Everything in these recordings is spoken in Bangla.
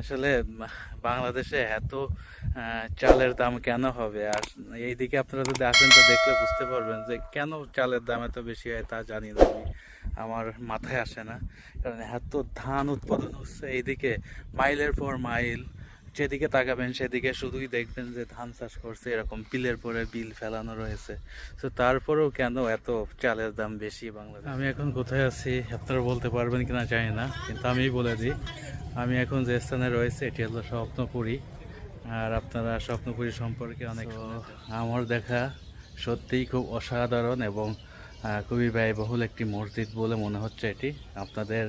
আসলে বাংলাদেশে এত চালের দাম কেন হবে? আর এইদিকে আপনারা যদি আসেন, তো দেখলে বুঝতে পারবেন যে কেন চালের দাম এত বেশি হয় তা জানি না আমি। আমার মাথায় আসে না। কারণ এত ধান উৎপাদন হচ্ছে এইদিকে, মাইলের পর মাইল। যেদিকে তাকাবেন, সেদিকে শুধুই দেখবেন যে ধান চাষ করছে, এরকম বিলের পরে বিল ফেলানো রয়েছে। তো তারপরেও কেন এত চালের দাম বেশি বাংলাদেশ? আমি এখন কোথায় আছি? আপনারা বলতে পারবেন কিনা জানি না, কিন্তু আমি বলে দিই। আমি এখন যে স্থানে রয়েছে এটি হলো স্বপ্নপুরী। আর আপনারা স্বপ্নপুরী সম্পর্কে অনেক আমার দেখা সত্যিই খুব অসাধারণ এবং খুবই ব্যয়বহুল একটি মসজিদ বলে মনে হচ্ছে এটি। আপনাদের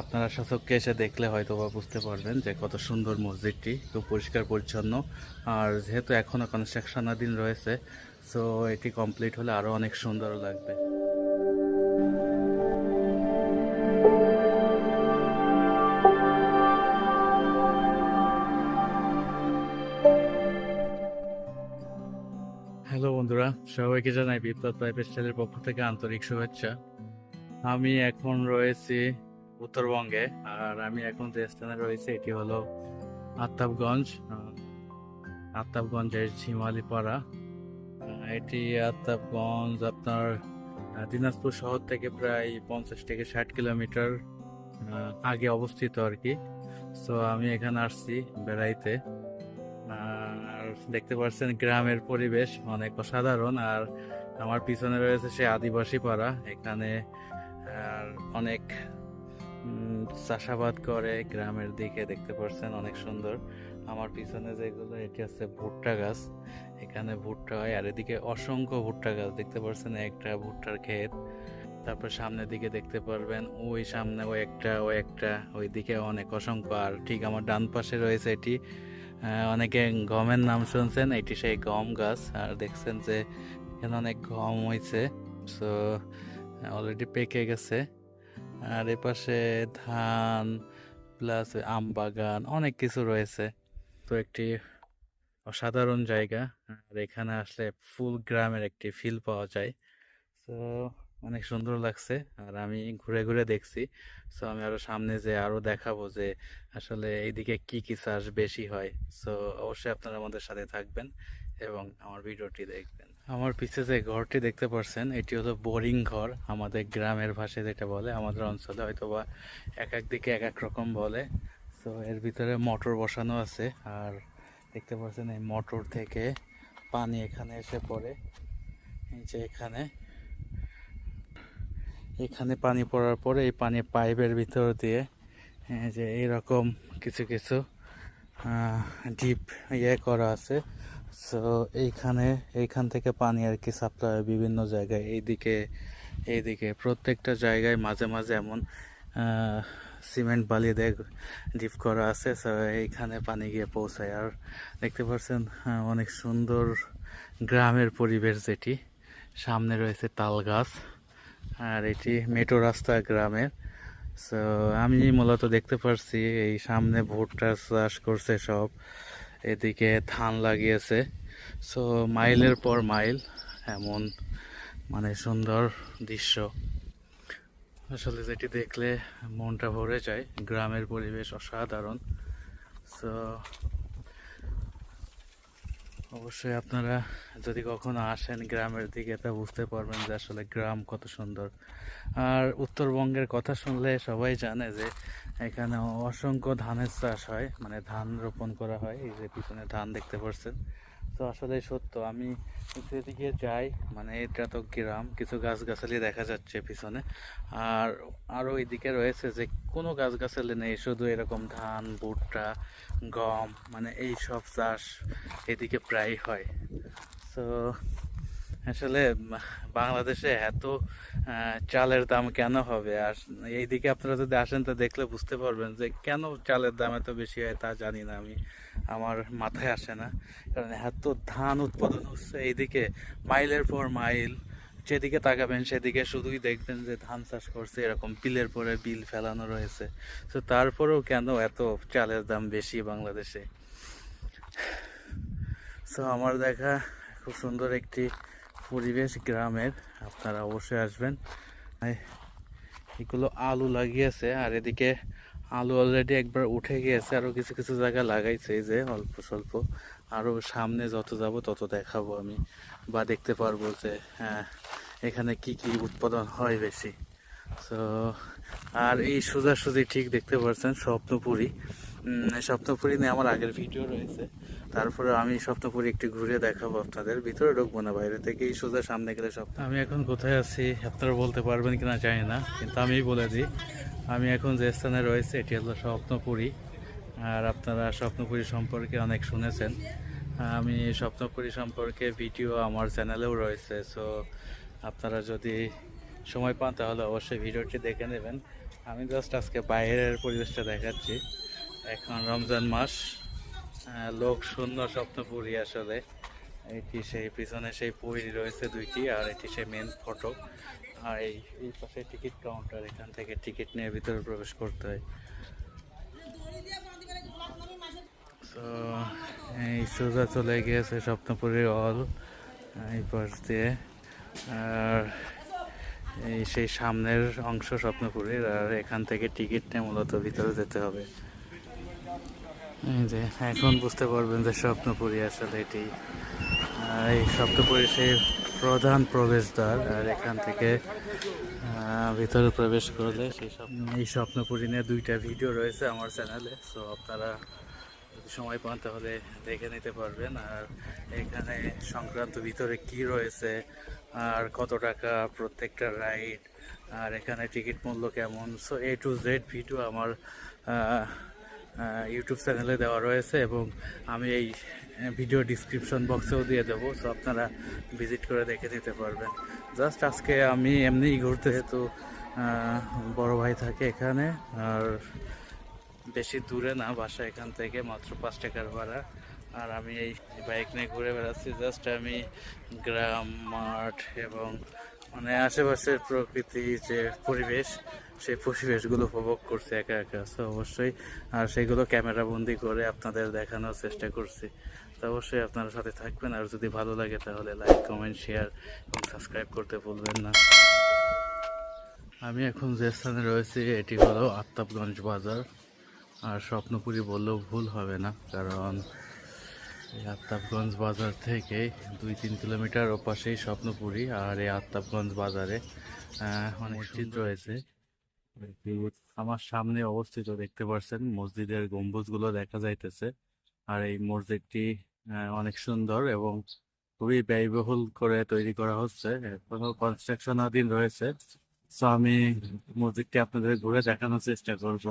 আপনারা সচক্ষে এসে দেখলে হয়তো বা বুঝতে পারবেন যে কত সুন্দর মসজিদটি খুব পরিষ্কার পরিচ্ছন্ন। আর যেহেতু এখনও কনস্ট্রাকশনাধীন রয়েছে সো এটি কমপ্লিট হলে আরও অনেক সুন্দর লাগবে। সবাইকে জানাই বিপ্লব লাইফ স্টাইলের পক্ষ থেকে আন্তরিক শুভেচ্ছা। আমি এখন রয়েছি উত্তরবঙ্গে আর আমি এখন যে স্থানে রয়েছি এটি হলো আত্তাবগঞ্জ আহ, আত্তাবগঞ্জের ঝিমালিপাড়া। এটি আত্তাবগঞ্জ আপনার দিনাজপুর শহর থেকে প্রায় পঞ্চাশ থেকে ষাট কিলোমিটার আগে অবস্থিত আর কি। সো আমি এখানে আসছি বেড়াইতে। দেখতে পাচ্ছেন গ্রামের পরিবেশ অনেক অসাধারণ, আর আমার পিছনে রয়েছে সে আদিবাসী পাড়া। এখানে, আর অনেক চাষাবাদ করে গ্রামের দিকে দেখতে পাচ্ছেন, অনেক সুন্দর। আমার পিছনে যেগুলো, এটি হচ্ছে ভুট্টা গাছ। এখানে ভুট্টা হয়, আর এদিকে অসংখ্য ভুট্টা গাছ দেখতে পাচ্ছেন, একটা ভুট্টার ক্ষেত। তারপর সামনের দিকে দেখতে পারবেন, ওই সামনে ওই একটা ওই একটা ওই দিকে অনেক অসংখ্য, আর ঠিক আমার ডান পাশে রয়েছে এটি। অনেকে গমের নাম শুনছেন, এটি সেই গম গাছ, আর দেখছেন যে এখানে অনেক গম হয়েছে সো অলরেডি পেকে গেছে। আর এপাশে ধান প্লাস আম বাগান, অনেক কিছু রয়েছে। তো একটি অসাধারণ জায়গা। আর এখানে আসলে ফুল গ্রামের একটি ফিল পাওয়া যায়। তো অনেক সুন্দর লাগছে। আর আমি ঘুরে ঘুরে দেখছি। সো আমি আরও সামনে যে আরও দেখাবো যে আসলে এইদিকে কি কি চাষ বেশি হয়। সো অবশ্যই আপনারা আমাদের সাথে থাকবেন এবং আমার ভিডিওটি দেখবেন। আমার পিছে যে ঘরটি দেখতে পাচ্ছেন এটি হলো বোরিং ঘর। আমাদের গ্রামের ভাষায় যেটা বলে, আমাদের অঞ্চলে হয়তো বা এক এক দিকে এক এক রকম বলে। তো এর ভিতরে মোটর বসানো আছে। আর দেখতে পাচ্ছেন এই মোটর থেকে পানি এখানে এসে পড়ে যে এখানে। এখানে পানি পড়ার পরে এই পানি পাইপের ভিতর দিয়ে যে এইরকম কিছু কিছু ডিপ ইয়ে করা আছে। সো এইখানে, এইখান থেকে পানি আর কি সাপ্লাই হয় বিভিন্ন জায়গায়। এইদিকে এইদিকে প্রত্যেকটা জায়গায় মাঝে মাঝে এমন সিমেন্ট বালি দিয়ে ডিপ করা আছে। সো এইখানে পানি গিয়ে পৌঁছায়। আর দেখতে পাচ্ছেন অনেক সুন্দর গ্রামের পরিবেশ যেটি। সামনে রয়েছে তাল গাছ। আর এটি মেট্রো রাস্তা গ্রামের। সো আমি মূলত দেখতে পারছি এই সামনে ভুট্টা চাষ করছে সব। এদিকে ধান লাগিয়েছে। সো মাইলের পর মাইল এমন মানে সুন্দর দৃশ্য। আসলে যেটি দেখলে মনটা ভরে যায়। গ্রামের পরিবেশ অসাধারণ। সো অবশ্যই আপনারা যদি কখনো আসেন গ্রামের দিকে, তা বুঝতে পারবেন যে আসলে গ্রাম কত সুন্দর। আর উত্তরবঙ্গের কথা শুনলে সবাই জানে যে এখানে অসংখ্য ধানের চাষ হয় মানে ধান রোপণ করা হয়, এই যে পিছনে ধান দেখতে পাচ্ছেন। তো আসলে সত্য, আমি এদিকে যাই মানে এটা তো গ্রাম, কিছু গাছগাছালি দেখা যাচ্ছে পিছনে। আর আরও এদিকে রয়েছে যে, কোনো গাছগাছালি নেই, শুধু এরকম ধান, ভুট্টা, গম মানে এই সব চাষ এদিকে প্রায় হয়। তো আসলে বাংলাদেশে এত চালের দাম কেন হবে? আর এইদিকে আপনারা যদি আসেন, তো দেখলে বুঝতে পারবেন যে কেন চালের দাম এত বেশি হয় তা জানি না আমি। আমার মাথায় আসে না। কারণ এত ধান উৎপাদন হচ্ছে এইদিকে, মাইলের পর মাইল। যেদিকে তাকাবেন, সেদিকে শুধুই দেখবেন যে ধান চাষ করছে, এরকম বিলের পরে বিল ফেলানো রয়েছে। তো তারপরেও কেন এত চালের দাম বেশি বাংলাদেশে? সো আমার দেখা খুব সুন্দর একটি পরিবেশ গ্রামের, আপনারা অবশ্যই আসবেন। এগুলো আলু লাগিয়েছে, আর এদিকে আলু অলরেডি একবার উঠে গিয়েছে আরও কিছু কিছু জায়গা লাগাইছে যে অল্প স্বল্প। আরও সামনে যত যাব তত দেখাবো আমি, বা দেখতে পারব যে হ্যাঁ এখানে কি কি উৎপাদন হয় বেশি। তো আর এই সোজাসুজি ঠিক দেখতে পাচ্ছেন স্বপ্নপুরী। উম, স্বপ্নপুরী নিয়ে আমার আগের ভিডিও রয়েছে। তারপরে আমি স্বপ্নপুরী একটু ঘুরে দেখাবো আপনাদের। ভিতরে ঢুকবো না বাইরে থেকে সোজা সামনে গেলে সব আমি এখন কোথায় আছি আপনারা বলতে পারবেন কিনা জানি না কিন্তু আমি বলে দিই। আমি এখন যে স্থানে রয়েছে এটি হলো স্বপ্নপুরী। আর আপনারা স্বপ্নপুরী সম্পর্কে অনেক শুনেছেন। আমি স্বপ্নপুরী সম্পর্কে ভিডিও আমার চ্যানেলেও রয়েছে সো আপনারা যদি সময় পান তাহলে অবশ্যই ভিডিওটি দেখে নেবেন। আমি জাস্ট আজকে বাইরের পরিবেশটা দেখাচ্ছি। এখন রমজান মাস। লোক শূন্য স্বপ্নপুরী আসলে। এটি সেই পিছনে সেই পুরী রয়েছে দুইটি, আর এটি সেই মেন ফটো আর এই এই পাশে টিকিট কাউন্টার এখান থেকে টিকিট নিয়ে ভিতরে প্রবেশ করতে হয়। তো এই সোজা চলে গিয়েছে স্বপ্নপুরীর অল এই পাশ দিয়ে। আর এই সেই সামনের অংশ স্বপ্নপুরীর, আর এখান থেকে টিকিট নিয়ে মূলত ভিতরে যেতে হবে। যে, এখন বুঝতে পারবেন যে স্বপ্নপুরী আসলে এটি। এই স্বপ্নপুরী সেই প্রধান প্রবেশদ্বার, আর এখান থেকে ভিতরে প্রবেশ করলে সেই স্বপ্ন এই স্বপ্নপুরী নিয়ে দুইটা ভিডিও রয়েছে আমার চ্যানেলে সো আপনারা যদি সময় পান তাহলে দেখে নিতে পারবেন। আর এখানে সংক্রান্ত ভিতরে কি রয়েছে, আর কত টাকা, প্রত্যেকটা রাইড আর এখানে টিকিট মূল্য কেমন so A to Z video আমার ইউটিউব চ্যানেলে দেওয়া রয়েছে এবং আমি এই ভিডিও ডিসক্রিপশন বক্সেও দিয়ে দেবো সো আপনারা ভিজিট করে দেখে নিতে পারবেন। জাস্ট আজকে আমি এমনিই ঘুরতে যেহেতু বড় ভাই থাকে এখানে, আর বেশি দূরে না, বাসা এখান থেকে, মাত্র পাঁচ টাকার ভাড়া। আর আমি এই বাইক নিয়ে ঘুরে বেড়াচ্ছি জাস্ট আমি গ্রাম, মাঠ এবং মানে আশেপাশের প্রকৃতি, যে পরিবেশ সেই পরিবেশগুলো উপভোগ করছি একা একা তো অবশ্যই আর সেগুলো ক্যামেরা বন্দি করে আপনাদের দেখানোর চেষ্টা করছি। তো অবশ্যই আপনারা সাথে থাকবেন আর যদি ভালো লাগে তাহলে লাইক কমেন্ট শেয়ার এবং সাবস্ক্রাইব করতে ভুলবেন না। আমি এখন যে স্থানে রয়েছি এটি হলো আত্তাবগঞ্জ বাজার। আর স্বপ্নপুরি বললেও ভুল হবে না কারণ এই আত্তাবগঞ্জ বাজার থেকে দুই তিন কিলোমিটার ওপাশেই স্বপ্নপুরি আর এই আত্তাবগঞ্জ বাজারে অনেক মসজিদ রয়েছে। আমার সামনে অবস্থিত দেখতে পাচ্ছেন মসজিদের গম্বুজগুলো দেখা যাইতেছে। আর এই মসজিদটি অনেক সুন্দর এবং খুবই ব্যয়বহুল করে তৈরি করা হচ্ছে। এখনও কনস্ট্রাকশনাধীন রয়েছে। তো আমি মসজিদটি আপনাদের ঘুরে দেখানোর চেষ্টা করব।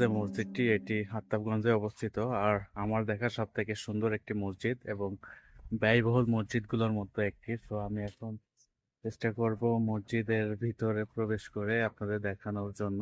যে মসজিদটি এটি হাত্তাবগঞ্জে অবস্থিত। আর আমার দেখা সব থেকে সুন্দর একটি মসজিদ এবং ব্যয়বহুল মসজিদগুলোর মধ্যে একটি। তো আমি এখন চেষ্টা করব মসজিদের ভিতরে প্রবেশ করে আপনাদের দেখানোর জন্য।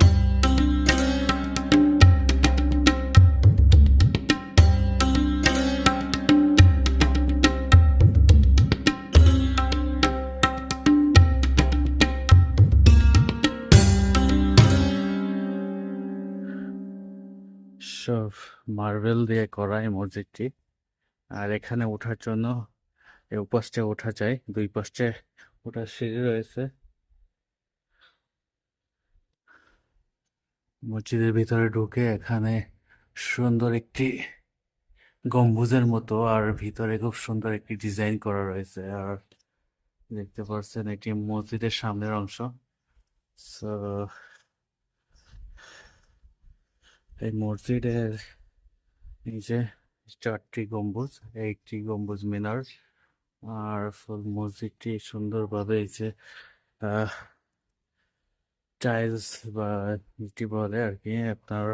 মার্বেল দিয়ে করা এই মসজিদটি। আর এখানে ওঠার জন্য এই উপাসে ওঠা যায়। দুই পাশে ওঠার সিঁড়ি রয়েছে। মসজিদের ভিতরে ঢুকে এখানে সুন্দর একটি গম্বুজের মতো আর ভিতরে খুব সুন্দর একটি ডিজাইন করা রয়েছে। আর দেখতে পাচ্ছেন এটি মসজিদের সামনের অংশ। সো, এই মসজিদের নিচে চারটি গম্বুজ, একটি গম্বুজ মিনার আর ফুল মসজিদটি সুন্দরভাবে এই যে টাইলস বা যেটি বলে আর কি, আপনার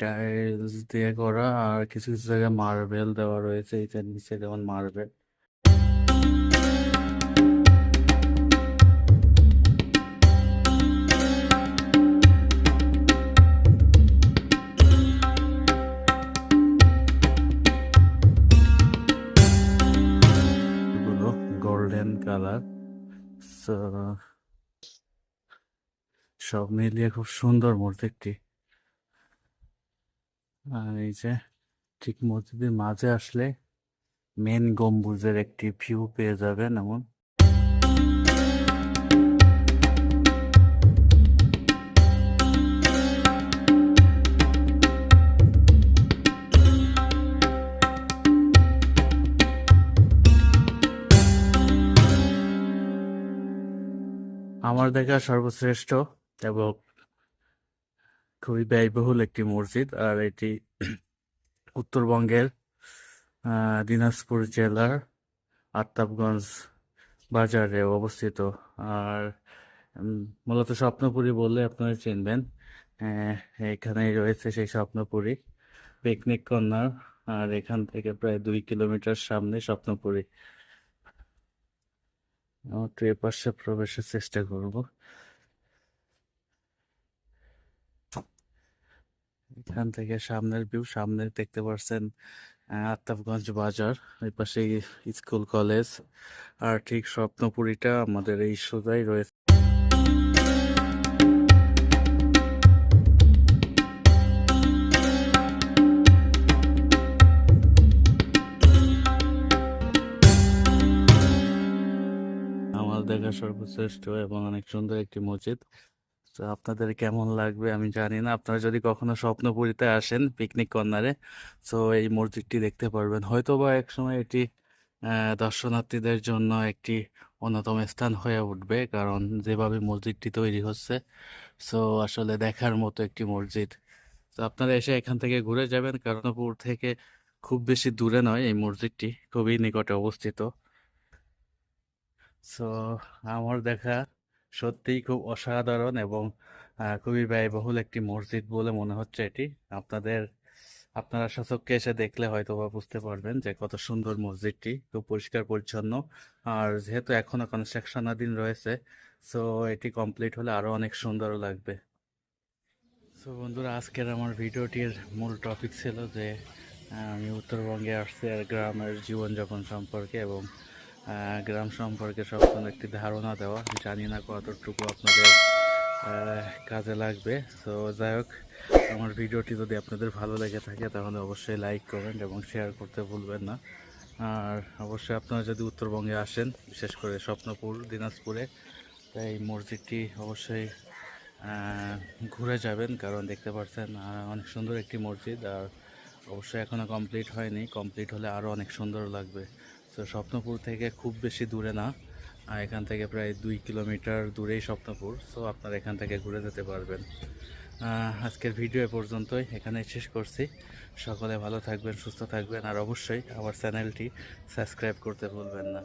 টাইলস দিয়ে করা আর কিছু কিছু জায়গায় মার্বেল দেওয়া রয়েছে এইটার নিচে যেমন মার্বেল কালার সব মিলিয়ে খুব সুন্দর মসজিদটি আর এই যে, ঠিক মসজিদের মাঝে আসলে মেন গম্বুজের একটি ভিউ পেয়ে যাবেন এমন। আমার দেখা সর্বশ্রেষ্ঠ এবং খুবই ব্যয়বহুল একটি মসজিদ আর এটি উত্তরবঙ্গের দিনাজপুর জেলার আফতাবগঞ্জ বাজারে অবস্থিত। আর মূলত স্বপ্নপুরী বললে আপনারা চিনবেন আহ, এখানেই রয়েছে সেই স্বপ্নপুরী পিকনিক কর্নার আর এখান থেকে প্রায় দুই কিলোমিটার সামনে স্বপ্নপুরী। একটু পাশে প্রবেশের চেষ্টা করব। এখান থেকে সামনের ভিউ সামনে দেখতে পাচ্ছেন আফতাবগঞ্জ বাজার, ওই পাশে স্কুল, কলেজ, আর ঠিক স্বপ্নপুরীটা আমাদের এই সোজাই রয়েছে। সর্বশ্রেষ্ঠ এবং অনেক সুন্দর একটি মসজিদ। তো আপনাদের কেমন লাগবে আমি জানি না। আপনারা যদি কখনো স্বপ্নপুরীতে আসেন পিকনিক কর্নারে, তো এই মসজিদটি দেখতে পারবেন। হয়তো বা একসময় এটি দর্শনার্থীদের জন্য একটি অন্যতম স্থান হয়ে উঠবে, কারণ যেভাবে মসজিদটি তৈরি হচ্ছে সো আসলে দেখার মতো একটি মসজিদ। তো আপনারা এসে এখান থেকে ঘুরে যাবেন। কারণপুর থেকে খুব বেশি দূরে নয় এই মসজিদটি, খুবই নিকটে অবস্থিত। সো আমার দেখা সত্যিই খুব অসাধারণ এবং খুবই ব্যয়বহুল একটি মসজিদ বলে মনে হচ্ছে এটি। আপনাদের, আপনারা সচক্ষে এসে দেখলে হয়তো বা বুঝতে পারবেন যে কত সুন্দর মসজিদটি, খুব পরিষ্কার পরিচ্ছন্ন। আর যেহেতু এখনও কনস্ট্রাকশনাধীন রয়েছে সো এটি কমপ্লিট হলে আরও অনেক সুন্দরও লাগবে। সো বন্ধুরা, আজকের আমার ভিডিওটির মূল টপিক ছিল যে আমি উত্তরবঙ্গে আসছি আর গ্রামের জীবনযাপন সম্পর্কে এবং গ্রাম সম্পর্কে সবসময় একটি ধারণা দেওয়া। জানি না কতটুকু আপনাদের কাজে লাগবে। তো যাই হোক, আমার ভিডিওটি যদি আপনাদের ভালো লেগে থাকে, তাহলে অবশ্যই লাইক কমেন্ট এবং শেয়ার করতে ভুলবেন না। আর অবশ্যই আপনারা যদি উত্তরবঙ্গে আসেন, বিশেষ করে স্বপ্নপুর, দিনাজপুরে তাই এই মসজিদটি অবশ্যই ঘুরে যাবেন। কারণ দেখতে পাচ্ছেন অনেক সুন্দর একটি মসজিদ। আর অবশ্যই এখনও কমপ্লিট হয়নি। কমপ্লিট হলে আরও অনেক সুন্দর লাগবে। তো স্বপ্নপুর থেকে খুব বেশি দূরে না। আর এখান থেকে প্রায় দুই কিলোমিটার দূরেই স্বপ্নপুর। সো আপনারা এখান থেকে ঘুরে যেতে পারবেন। আজকের ভিডিও পর্যন্তই। এখানে শেষ করছি। সকলে ভালো থাকবেন, সুস্থ থাকবেন। আর অবশ্যই আমার চ্যানেলটি সাবস্ক্রাইব করতে ভুলবেন না।